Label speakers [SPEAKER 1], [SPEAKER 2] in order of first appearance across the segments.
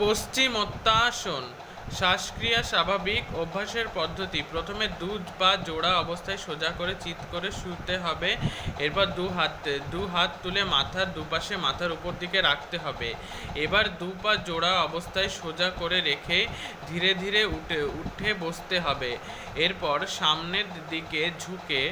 [SPEAKER 1] পশ্চিমোত্তাসন, শ্বাসক্রিয়া স্বাভাবিক অভ্যাসের পদ্ধতি। প্রথমে দুধ পা জোড়া অবস্থায় সোজা করে চিত করে শুতে হবে, এরপর দু হাত দু হাত তুলে মাথার দুপাশে মাথার উপর দিকে রাখতে হবে। এবার দু পা জোড়া অবস্থায় সোজা করে রেখে ধীরে ধীরে উঠে উঠে বসতে হবে। এরপর সামনের দিকে ঝুঁকে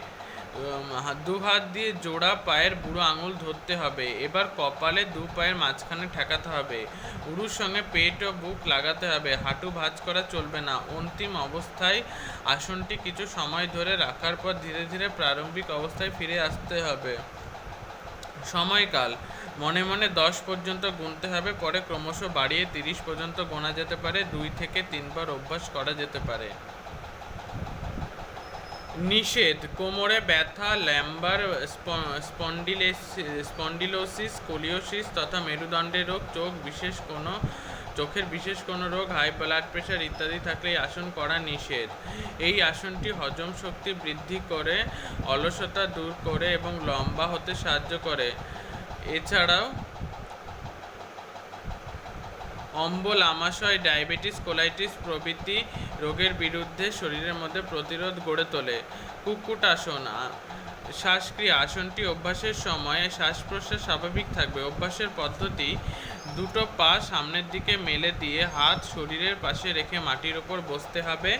[SPEAKER 1] দু হাত দিয়ে জোড়া পায়ের বুড়ো আঙুল ধরতে হবে। এবার কপালে দু পায়ের মাঝখানে ঠেকাতে হবে। উড়ুর সঙ্গে পেট ও বুক লাগাতে হবে। হাঁটু ভাঁজ করা চলবে না। অন্তিম অবস্থায় আসনটি কিছু সময় ধরে রাখার পর ধীরে ধীরে প্রারম্ভিক অবস্থায় ফিরে আসতে হবে। সময়কাল। মনে মনে দশ পর্যন্ত গুনতে হবে। পরে ক্রমশ বাড়িয়ে তিরিশ পর্যন্ত গোনা যেতে পারে। দুই থেকে তিনবার অভ্যাস করা যেতে পারে। নিষেধ। কোমরে ব্যথা, ল্যাম্বার স্পন্ডিলোসিস কোলিওসিস তথা মেরুদণ্ডের রোগ, চোখ বিশেষ কোনো, চোখের বিশেষ কোনো রোগ, হাই ব্লাড প্রেশার ইত্যাদি থাকলে আসন করা নিষেধ। এই আসনটি হজম শক্তি বৃদ্ধি করে, অলসতা দূর করে এবং লম্বা হতে সাহায্য করে। এছাড়াও অম্বল আমাশয় ডায়াবেটিস, কোলাইটিস প্রভৃতি রোগের বিরুদ্ধে শরীরের মধ্যে প্রতিরোধ গড়ে তোলে। কুকুট আসন শ্বাসক্রিয়া আসনটি অভ্যাসের সময় শ্বাস প্রশ্বাস স্বাভাবিক থাকবে। অভ্যাসের পদ্ধতি, দুটো পা সামনের দিকে মেলে দিয়ে হাত শরীরের পাশে রেখে মাটির ওপর বসতে হবে।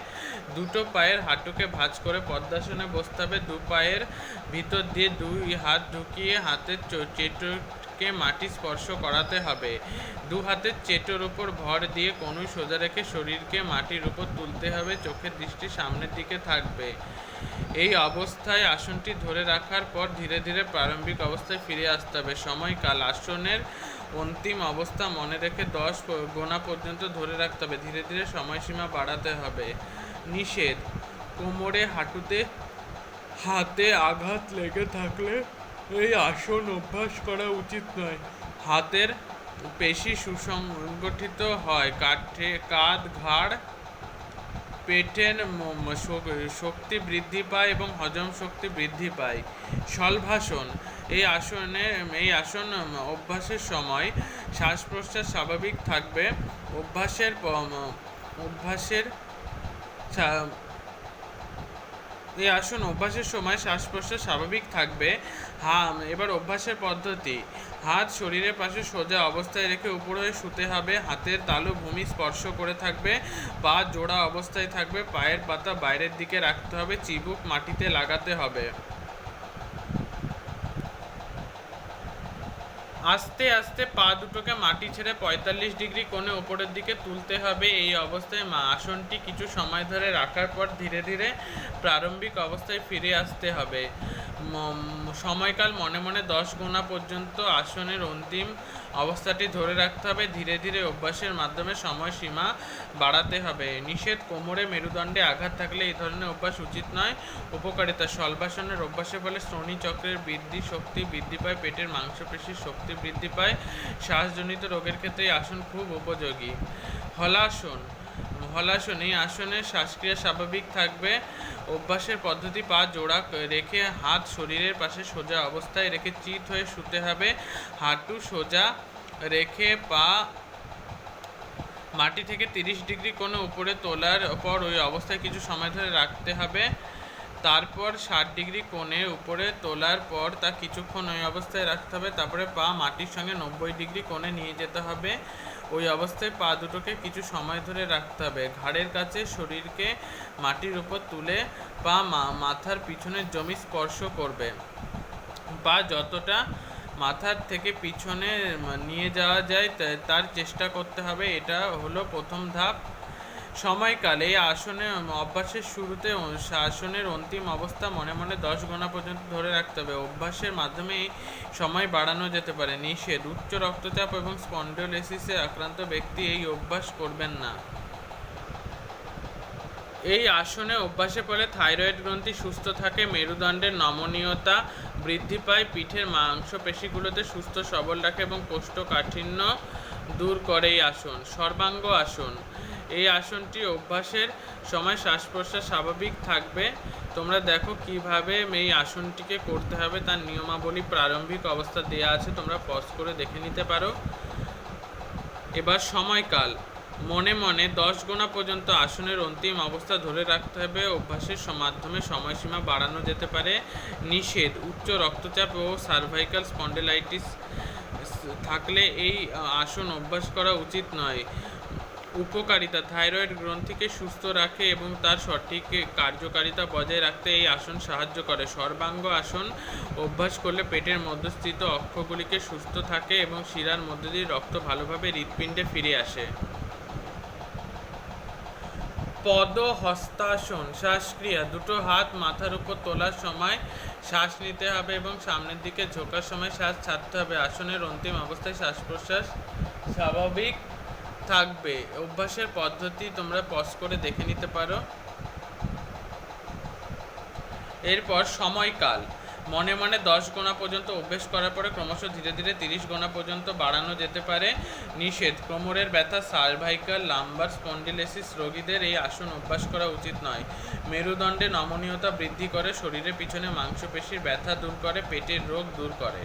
[SPEAKER 1] দুটো পায়ের হাঁটুকে ভাঁজ করে পদ্মাসনে বসতে হবে। দু পায়ের ভিতর দিয়ে দুই হাত ঢুকিয়ে হাতের চো- চেটোকে মাটি স্পর্শ করাতে হবে? দু হাতের চেটোর উপর ভর দিয়ে কনুই সোজা রেখে শরীরকে মাটির উপর তুলতে হবে, চোখের দৃষ্টি সামনের দিকে থাকবে। এই অবস্থায় আসনটি ধরে রাখার পর ধীরে ধীরে প্রারম্ভিক অবস্থায় ফিরে আসতে হবে। সময়কাল আসনের অন্তিম অবস্থা মনে রেখে দশ গোনা পর্যন্ত ধরে রাখতে হবে। ধীরে ধীরে সময়সীমা বাড়াতে হবে। নিষেধ। কোমরে হাঁটুতে হাতে আঘাত লেগে থাকলে এই আসন অভ্যাস করা উচিত নয়। হাতের পেশি সুসংগঠিত হয়। কাঠে কাঁধ, ঘাড়, পেটের শক্তি বৃদ্ধি পায় এবং হজম শক্তি বৃদ্ধি পায়। শলভাসন এই আসনে, এই আসন অভ্যাসের সময় শ্বাস প্রশ্বাস স্বাভাবিক থাকবে। অভ্যাসের অভ্যাসের এই আসুন, অভ্যাসের সময় শ্বাস প্রশ্বাস স্বাভাবিক থাকবে। হাম এবার অভ্যাসের পদ্ধতি। হাত শরীরের পাশে সোজা অবস্থায় রেখে উপরে শুতে হবে। হাতের তালু ভূমি স্পর্শ করে থাকবে। পা জোড়া অবস্থায় থাকবে। পায়ের পাতা বাইরের দিকে রাখতে হবে। চিবুক মাটিতে লাগাতে হবে। আস্তে আস্তে পা দুটোকে মাটি ছেড়ে পঁয়তাল্লিশ ডিগ্রি কোণে ওপরের দিকে তুলতে হবে। এই অবস্থায় মা আসনটি কিছু সময় ধরে রাখার পর ধীরে ধীরে প্রারম্ভিক অবস্থায় ফিরে আসতে হবে। সময়কাল মনে মনে দশ গোনা পর্যন্ত আসনের অন্তিম অবস্থাটি ধরে রাখতে হবে। ধীরে ধীরে অভ্যাসের মাধ্যমে সময়সীমা বাড়াতে হবে। নিষেধ কোমরে মেরুদণ্ডে আঘাত থাকলে এই ধরনের অভ্যাস উচিত নয়। উপকারিতা সলভাসনের অভ্যাসের ফলে শ্রোণী চক্রের বৃদ্ধি শক্তি বৃদ্ধি পায়, পেটের মাংসপেশির শক্তি বৃদ্ধি পায়। শ্বাসজনিত রোগের ক্ষেত্রে এই আসন খুব উপযোগী। হলাসন হলাসন, এই আসনে শ্বাসক্রিয়া স্বাভাবিক থাকবে। অভ্যাসের পদ্ধতি পা জোড়া রেখে হাত শরীরের পাশে সোজা অবস্থায় রেখে চিত হয়ে শুতে হবে। হাঁটু সোজা রেখে পা মাটি থেকে তিরিশ ডিগ্রি কোণে উপরে তোলার পর ওই অবস্থায় কিছু সময় ধরে রাখতে হবে। তারপর ষাট ডিগ্রি কোণে উপরে তোলার পর তা কিছুক্ষণ ওই অবস্থায় রাখতে হবে, তারপরে পা মাটির সঙ্গে নব্বই ডিগ্রি কোণে নিয়ে যেতে হবে। ওই অবস্থায় পা দুটোকে কিছু সময় ধরে রাখতে হবে। ঘাড়ের কাছে শরীরকে মাটির উপর তুলে পা মাথার পিছনের জমি স্পর্শ করবে। পা যতটা মাথার থেকে পিছনে নিয়ে যাওয়া যায় তার চেষ্টা করতে হবে। এটা হলো প্রথম ধাপ। সময়কালে আসনে অভ্যাসের শুরুতে আসনের অন্তিম অবস্থা মনে মনে দশ গোনা পর্যন্ত ধরে রাখতে হবে। অভ্যাসের মাধ্যমে সময় বাড়ানো যেতে পারে। নিষেধ, উচ্চ রক্তচাপ এবং স্পন্ডোলেসিসে আক্রান্ত ব্যক্তি এই অভ্যাস করবেন না। এই আসনে অভ্যাসের ফলে থাইরয়েড গ্রন্থি সুস্থ থাকে, মেরুদণ্ডের নমনীয়তা বৃদ্ধি পায়, পিঠের মাংসপেশিগুলোতে সুস্থ, সবল রাখে এবং কোষ্ঠকাঠিন্য দূর করে এই আসন। সর্বাঙ্গ আসন। এই আসনটি অভ্যাসের সময় শ্বাস প্রশ্বাস স্বাভাবিক থাকবে। তোমরা দেখো কীভাবে এই আসনটিকে করতে হবে। তার নিয়মাবলী প্রারম্ভিক অবস্থা দেওয়া আছে। তোমরা পজ করে দেখে নিতে পারো। এবার সময়কাল। মনে মনে দশ গোনা পর্যন্ত আসনের অন্তিম অবস্থা ধরে রাখতে হবে। অভ্যাসের মাধ্যমে সময়সীমা বাড়ানো যেতে পারে। নিষেধ। উচ্চ রক্তচাপ ও সার্ভাইকাল স্পন্ডেলাইটিস থাকলে এই আসন অভ্যাস করা উচিত নয়। উপকারিতা থাইরয়েড গ্রন্থিকে সুস্থ রাখে এবং তার সঠিক কার্যকারিতা বজায় রাখতে এই আসন সাহায্য করে। সর্বাঙ্গ আসন অভ্যাস করলে পেটের মধ্যস্থিত অক্ষগুলিকে সুস্থ থাকে এবং শিরার মধ্য দিয়ে রক্ত ভালোভাবে হৃৎপিণ্ডে ফিরে আসে। পদ হস্তাসন শ্বাসক্রিয়া, দুটো হাত মাথার উপর তোলার সময় শ্বাস নিতে হবে এবং সামনের দিকে ঝোঁকার সময় শ্বাস ছাড়তে হবে। আসনের অন্তিম অবস্থায় শ্বাস প্রশ্বাস স্বাভাবিক। থাকবে। অভ্যাসের পদ্ধতি তোমরা পজ করে দেখে নিতে পারো। এরপর সময়কাল। মনে মনে দশ গোনা পর্যন্ত অভ্যেস করার পরে ক্রমশ ধীরে ধীরে তিরিশ গোনা পর্যন্ত বাড়ানো যেতে পারে। নিষেধ। কোমরের ব্যথা সার্ভাইকাল লাম্বার, স্পন্ডিলেসিস রোগীদের এই আসন অভ্যাস করা উচিত নয়। মেরুদণ্ডে নমনীয়তা বৃদ্ধি করে শরীরের পিছনে মাংসপেশির ব্যথা দূর করে, পেটের রোগ দূর করে।